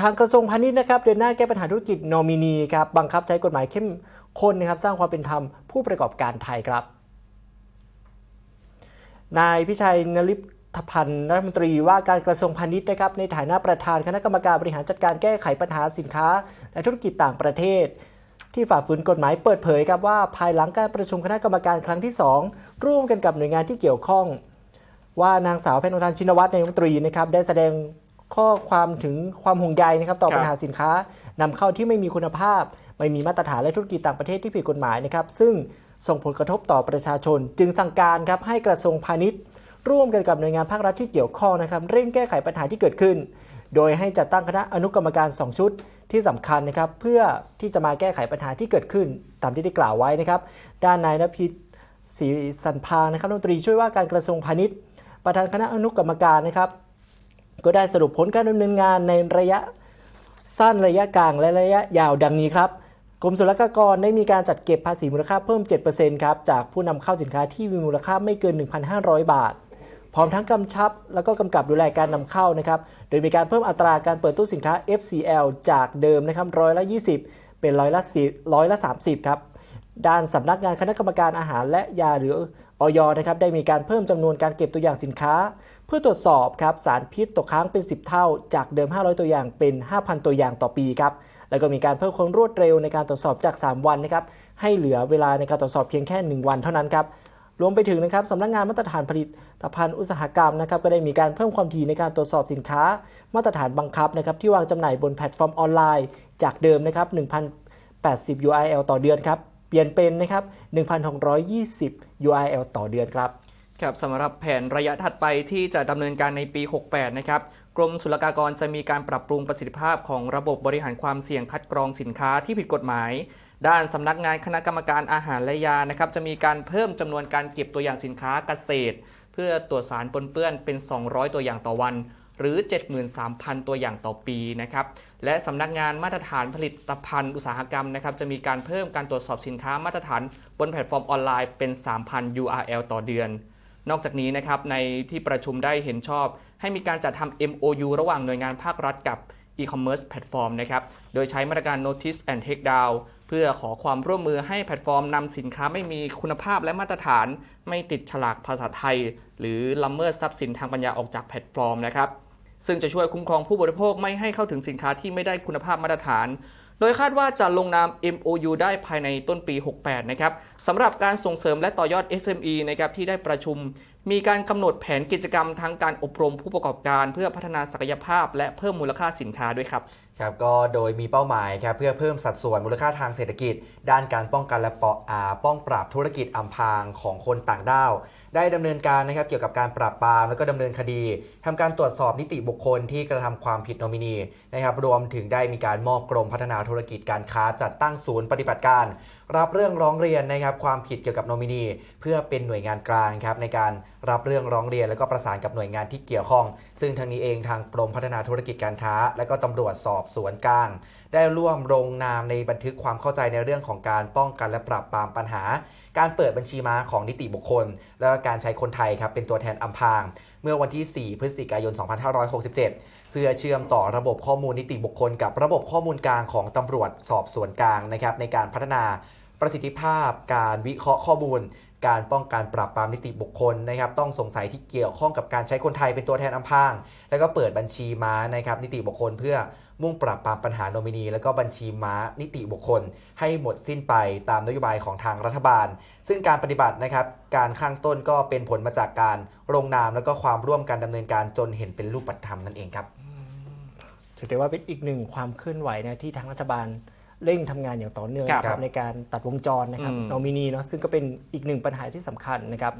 ทางกระทรวงพาณิชย์นะครับเดินหน้าแก้ปัญหาธุรกิจโนมินีครับบังคับใช้กฎหมายเข้มข้นนะครับสร้างความเป็นธรรมผู้ประกอบการไทยครับนายพิชัยนลิพพันธ์รัฐมนตรีว่าการกระทรวงพาณิชย์นะครับในฐานะประธานคณะกรรมการบริหารจัดการแก้ไขปัญหาสินค้า และธุรกิจต่างประเทศ ที่ฝ่าฝืนกฎหมายเปิดเผยครับว่าภายหลังการประชุมคณะกรรมการครั้งที่ 2 ร่วมกันกับหน่วยงานที่เกี่ยวข้อง ว่านางสาวแพทย์นทานชินวัตรนายรัฐมนตรีนะครับได้แสดง ข้อความถึงความห่วงใยนะครับต่อครับปัญหาสินค้านำเข้าที่ไม่มีคุณภาพ ไม่มีมาตรฐานและธุรกิจต่างประเทศที่ผิดกฎหมายนะครับ ซึ่งส่งผลกระทบต่อประชาชน จึงสั่งการครับให้กระทรวงพาณิชย์ ร่วมกันกับหน่วยงานภาครัฐที่เกี่ยวข้องนะครับเร่งแก้ไขปัญหาที่เกิดขึ้น โดยให้จัดตั้งคณะอนุกรรมการ 2 ชุดที่สำคัญนะครับเพื่อที่จะมาแก้ไขปัญหาที่เกิดขึ้น ตามที่ได้กล่าวไว้นะครับ ด้านนายนภิษศรีสันพางนะครับรัฐมนตรีช่วยว่าการกระทรวงพาณิชย์ ประธานคณะอนุกรรมการนะครับ ก็ได้สรุปผลการดำเนินงานในระยะสั้นระยะกลางและระยะยาวดังนี้ครับกรมศุลกากรได้มีการจัดเก็บภาษีมูลค่าเพิ่ม 7%ครับจากผู้นำเข้าสินค้าที่มีมูลค่าไม่เกิน 1,500 บาท พร้อมทั้งกำชับ แล้วก็กำกับดูแลการนำเข้านะครับ โดยมีการเพิ่มอัตราการเปิดตู้สินค้า FCL จากเดิมนะครับร้อยละ 20 เป็นร้อยละ10ร้อยละ 30 ครับ ด้านสำนักงานคณะกรรมการอาหารและยาหรือออยนะครับได้มีการเพิ่มจำนวนการเก็บตัวอย่างสินค้า เพื่อตรวจสอบครับสารพิษตกค้างเป็น 10 เท่า จากเดิม 500 ตัวอย่างเป็น 5,000 ตัวอย่างต่อปีครับแล้วก็มีการเพิ่มความรวดเร็วในการตรวจสอบจาก 3 วันนะครับให้เหลือเวลาในการตรวจสอบเพียงแค่ 1 วันเท่านั้นครับรวมไปถึงนะครับสำนักงานมาตรฐานผลิตภัณฑ์อุตสาหกรรมนะครับก็ได้มีการเพิ่มความถี่ในการตรวจสอบสินค้า มาตรฐานบังคับนะครับที่วางจำหน่ายบนแพลตฟอร์มออนไลน์ จากเดิมนะครับ1,080 URL ต่อเดือนครับ ปลี่ยนเป็นนะครับ 1,620 URL ต่อเดือนครับ ครับสำหรับแผนระยะถัดไปที่จะดำเนินการในปี 68 นะครับ กรมศุลกากรจะมีการปรับปรุงประสิทธิภาพของระบบบริหารความเสี่ยงคัดกรองสินค้าที่ผิดกฎหมาย ด้านสำนักงานคณะกรรมการอาหารและยานะครับ จะมีการเพิ่มจำนวนการเก็บตัวอย่างสินค้าเกษตร เพื่อตรวจสารปนเปื้อนเป็น 200 ตัวอย่างต่อวัน หรือ 73,000 ตัวอย่างต่อปีนะครับและสำนักงานมาตรฐานผลิตภัณฑ์อุตสาหกรรมนะครับจะมีการเพิ่มการตรวจสอบสินค้ามาตรฐานบนแพลตฟอร์มออนไลน์เป็น 3,000 URL ต่อเดือน นอกจากนี้นะครับในที่ประชุมได้เห็นชอบ ให้มีการจัดทำ MOU ระหว่างหน่วยงานภาครัฐกับ e-commerce แพลตฟอร์มนะครับโดยใช้มาตรการ notice and take down พื่อขอความร่วมมือให้แพลตฟอร์มนำสินค้าไม่มีคุณภาพและมาตรฐาน ไม่ติดฉลากภาษาไทย หรือละเมิดทรัพย์สินทางปัญญาออกจากแพลตฟอร์มนะครับซึ่งจะช่วยคุ้มครองผู้บริโภคไม่ให้เข้าถึงสินค้าที่ไม่ได้คุณภาพมาตรฐาน โดยคาดว่าจะลงนาม MOU ได้ภายในต้นปี 68 นะครับสำหรับการส่งเสริมและต่อยอด SME นะครับที่ได้ประชุม มีการกำหนดแผนกิจกรรมทั้งการอบรมผู้ประกอบการเพื่อพัฒนาศักยภาพ และเพิ่มมูลค่าสินค้าด้วยครับ ครับก็โดยมีเป้าหมายครับเพื่อเพิ่มสัดส่วนมูลค่าทางเศรษฐกิจ ด้านการป้องกันและปอาป้องปราบธุรกิจอำพางของคนต่างด้าว ได้ดำเนินการนะครับเกี่ยวกับการปราบปรามแล้วก็ดำเนินคดีทำการตรวจสอบนิติบุคคลที่กระทำความผิดโนมินีนะครับรวมถึงได้มีการมอบกรมพัฒนาธุรกิจการค้าจัดตั้งศูนย์ปฏิบัติการ รับเรื่องร้องเรียนนะครับความผิดเกี่ยวกับโนมินี เพื่อเป็นหน่วยงานกลางครับในการ รับเรื่องร้องเรียนแล้วก็ประสานกับหน่วยงานที่เกี่ยวข้อง ซึ่งทางนี้เองทางกรมพัฒนาธุรกิจการค้า และก็ตำรวจสอบสวนกลาง ได้ร่วมลงนามในบันทึกความเข้าใจในเรื่องของการป้องกันและปราบปรามปัญหา การเปิดบัญชีม้าของนิติบุคคล และก็การใช้คนไทยครับเป็นตัวแทนอำพรางเมื่อวันที่ 4 พฤศจิกายน 2567 เพื่อเชื่อมต่อระบบข้อมูลนิติบุคคล กับระบบข้อมูลกลางของตำรวจสอบสวนกลางนะครับในการพัฒนาประสิทธิภาพการวิเคราะห์ข้อมูล การป้องกันปราบปรามนิติบุคคลนะครับต้องสงสัยที่เกี่ยวข้องกับการใช้คนไทยเป็นตัวแทนอำพราง แล้วก็เปิดบัญชีม้านะครับนิติบุคคลเพื่อมุ่งปราบปรามปัญหาโนมินี แล้วก็บัญชีม้านิติบุคคล ให้หมดสิ้นไปตามนโยบายของทางรัฐบาล ซึ่งการปฏิบัตินะครับการข้างต้นก็เป็นผลมาจากการลงนามแล้วก็ความร่วมกันดำเนินการจนเห็นเป็นรูปธรรมนั่นเองครับถือได้ว่าเป็นอีกหนึ่งความเคลื่อนไหวนะที่ทางรัฐบาล เร่งทำงานอย่างต่อเนื่องครับนะครับในการตัดวงจรนะครับอืมโนมินีเนาะซึ่งก็เป็นอีกหนึ่งปัญหาที่สำคัญนะครับ